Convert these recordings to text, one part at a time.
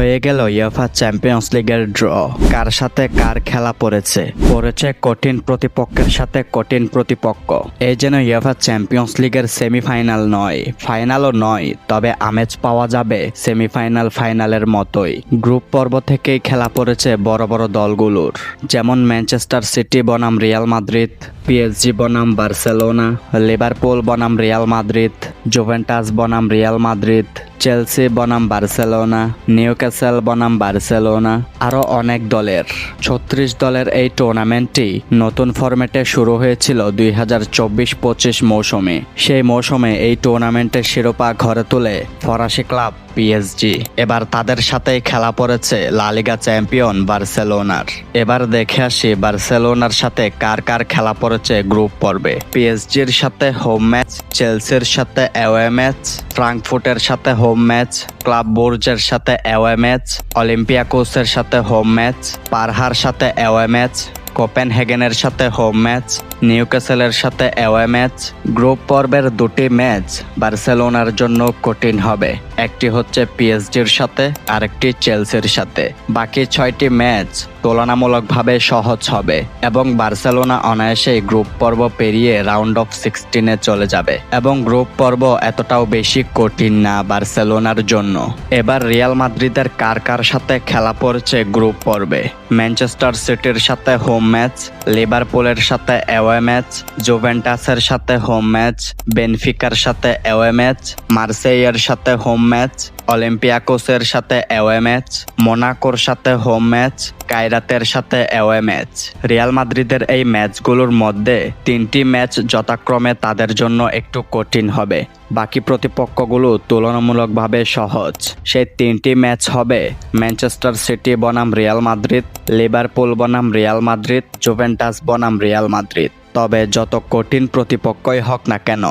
হয়ে গেল UEFA Champions লিগের ড্র কার সাথে কার খেলা পড়েছে? পড়েছে কঠিন প্রতিপক্ষের সাথে কঠিন প্রতিপক্ষ। এই যেন ইউএফা চ্যাম্পিয়ন্স লিগের সেমিফাইনাল নয় ফাইনালও নয়, তবে আমেজ পাওয়া যাবে সেমিফাইনাল ফাইনালের মতোই। গ্রুপ পর্ব থেকেই খেলা পড়েছে বড় বড় দলগুলোর, যেমন ম্যানচেস্টার সিটি বনাম রিয়াল মাদ্রিদ পিএসজি বনাম বার্সেলোনা লিভারপুল বনাম রিয়াল মাদ্রিদ জুভেন্টাস বনাম রিয়াল মাদ্রিদ চেলসি বনাম বার্সেলোনা নিউক্যাসেল বনাম বার্সেলোনা আরও অনেক দলের। ছত্রিশ দলের এই টুর্নামেন্টটি নতুন ফরম্যাটে শুরু হয়েছিল দুই হাজার চব্বিশ পঁচিশ মৌসুমে। সেই মৌসুমে এই টুর্নামেন্টের শিরোপা ঘরে তুলে ফরাসি ক্লাব পিএসজি এবার তাদের সাথেই খেলা পড়েছে লালিগা চ্যাম্পিয়ন বার্সেলোনার। এবার দেখে আসি বার্সেলোনার সাথে কার কার খেলা পড়েছে গ্রুপ পর্বে। পিএসজির সাথে হোম ম্যাচ চেলসির সাথে অ্যাওয়ে ম্যাচ ফ্রাঙ্কফুটের সাথে হোম ম্যাচ ক্লাব বোর্জের সাথে অ্যাওয়ে ম্যাচ অলিম্পিয়াকোসের সাথে হোম ম্যাচ পারহার সাথে অ্যাওয়ে ম্যাচ কোপেনহেগেনের সাথে হোম ম্যাচ নিউক্যাসেলের সাথে অ্যাওয়ে ম্যাচ গ্রুপ পর্বের দুটি ম্যাচ বার্সেলোনার জন্য কঠিন হবে। একটি হচ্ছে পিএসজির সাথে, আরেকটি চেলসির সাথে। বাকি ছয়টি ম্যাচ তুলনামূলকভাবে সহজ হবে এবং বার্সেলোনা অনায়াসেই গ্রুপ পর্ব পেরিয়ে রাউন্ড অফ সিক্সটিনে চলে যাবে এবং গ্রুপ পর্ব এতটাও বেশি কঠিন না বার্সেলোনার জন্য। এবার রিয়াল মাদ্রিদের কার কার সাথে খেলা পড়ছে গ্রুপ পর্বে? ম্যানচেস্টার সিটির সাথে হোম ম্যাচ, লিভারপুলের সাথে অ্যাওয়ে ম্যাচ, জুভেন্টাসের সাথে হোম ম্যাচ, বেনফিকার সাথে অ্যাওয়ে ম্যাচ, মার্সেইয়ের সাথে হোম ম্যাচ অলিম্পিয়াকোসের সাথে অ্যাওয়ে ম্যাচ মোনাকোর সাথে হোম ম্যাচ কায়রাতের সাথে অ্যাওয়ে ম্যাচ রিয়াল মাদ্রিদের এই ম্যাচগুলোর মধ্যে তিনটি ম্যাচ যথাক্রমে তাদের জন্য একটু কঠিন হবে। বাকি প্রতিপক্ষগুলো তুলনামূলকভাবে সহজ। সেই তিনটি ম্যাচ হবে ম্যানচেস্টার সিটি বনাম রিয়াল মাদ্রিদ লিভারপুল বনাম রিয়াল মাদ্রিদ জুভেন্টাস বনাম রিয়াল মাদ্রিদ তবে যত কঠিন প্রতিপক্ষই হোক না কেন,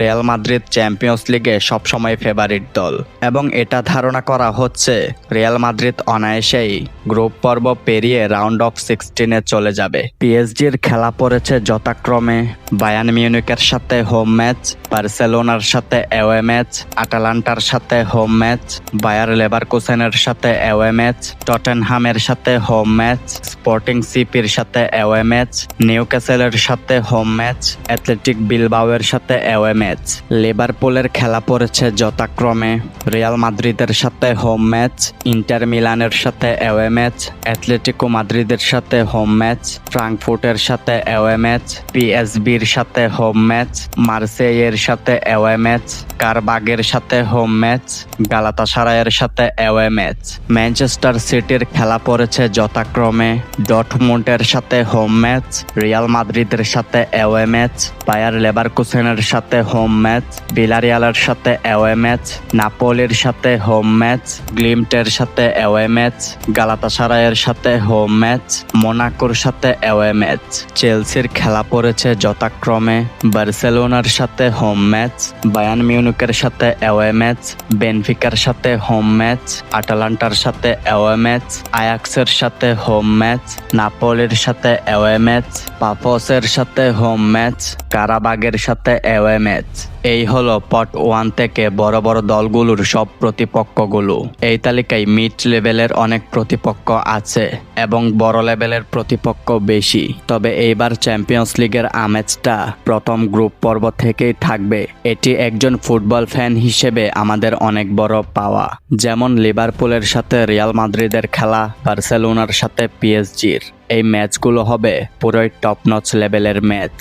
রিয়াল মাদ্রিদ চ্যাম্পিয়ন্স লিগে সবসময় ফেভারিট দল। এবং এটা ধারণা করা হচ্ছে, রিয়াল মাদ্রিদ অনায়াসেই গ্রুপ পর্ব পেরিয়ে রাউন্ড অফ সিক্সটিনে চলে যাবে। পিএসজির খেলা পড়েছে যথাক্রমে বায়ান মিউনিকের সাথে হোম ম্যাচ, বার্সেলোনার সাথে অ্যাওয়ে ম্যাচ, আটালান্টার সাথে হোম ম্যাচ, বায়ার লেভারকুসেনের সাথে অ্যাওয়ে ম্যাচ, টটেনহামের সাথে হোম ম্যাচ, স্পোর্টিং সিপির সাথে অ্যাওয়ে ম্যাচ, নিউক্যাসেলের সাথে হোম ম্যাচ অ্যাথলেটিক বিলবাওয়ের সাথে অ্যাওয়ে ম্যাচ লিভারপুলের খেলা পড়েছে যথাক্রমে। রিয়াল মাদ্রিদের সাথে হোম ম্যাচ ইন্টার মিলানের সাথে অ্যাওয়ে ম্যাচ অ্যাথলেটিকো মাদ্রিদের সাথে হোম ম্যাচ ফ্রাঙ্কফুটের সাথে অ্যাওয়ে ম্যাচ পিএসবির সাথে হোম ম্যাচ মার্সেইয়ের সাথে অ্যাওয়ে ম্যাচ কারবাগের সাথে হোম ম্যাচ গালাতাসারায়ের সাথে অ্যাওয়ে ম্যাচ ম্যানচেস্টার সিটির খেলা পড়েছে যথাক্রমে। ডটমুন্টের সাথে হোম ম্যাচ রিয়াল মাদ্রিদের সাথে অ্যাওয়ে ম্যাচ বায়ার লেভারকুসেনের সাথে হোম ম্যাচ বিলারিয়ালের সাথে অ্যাওয়ে ম্যাচ নাপোলির সাথে হোম ম্যাচ, গ্লিমটের সাথে অ্যাওয়ে ম্যাচ গালাতাসারায়ের সাথে হোম ম্যাচ, মোনাকোর সাথে অ্যাওয়ে ম্যাচ চেলসির খেলা পড়েছে যথাক্রমে, বার্সেলোনার সাথে হোম ম্যাচ বায়ান মিউনিকের সাথে অ্যাওয়ে ম্যাচ বেনফিকার সাথে হোম ম্যাচ, আটালান্টার সাথে অ্যাওয়ে ম্যাচ আয়াক্সের সাথে হোম ম্যাচ, নাপোলির সাথে অ্যাওয়ে ম্যাচ পাফোসের সাথে হোম ম্যাচ কারাবাগের সাথে অ্যাওয়ে ম্যাচ এই হলো পট ওয়ান থেকে বড় বড় দলগুলোর সব প্রতিপক্ষগুলো। এই তালিকায় মিড লেভেলের অনেক প্রতিপক্ষ আছে এবং বড় লেভেলের প্রতিপক্ষ বেশি। তবে এইবার চ্যাম্পিয়ন্স লিগের আমেজটা প্রথম গ্রুপ পর্ব থেকেই থাকবে। এটি একজন ফুটবল ফ্যান হিসেবে আমাদের অনেক বড় পাওয়া। যেমন লিভারপুলের সাথে রিয়াল মাদ্রিদের খেলা বার্সেলোনার সাথে পিএসজির এই ম্যাচগুলো হবে পুরোই টপ নচ লেভেলের ম্যাচ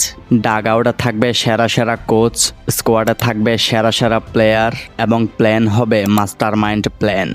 ডাগ আউটে থাকবে সেরা সেরা কোচ স্কোয়াডে থাকবে সেরা সেরা প্লেয়ার এবং প্ল্যান হবে মাস্টার মাইন্ড প্ল্যান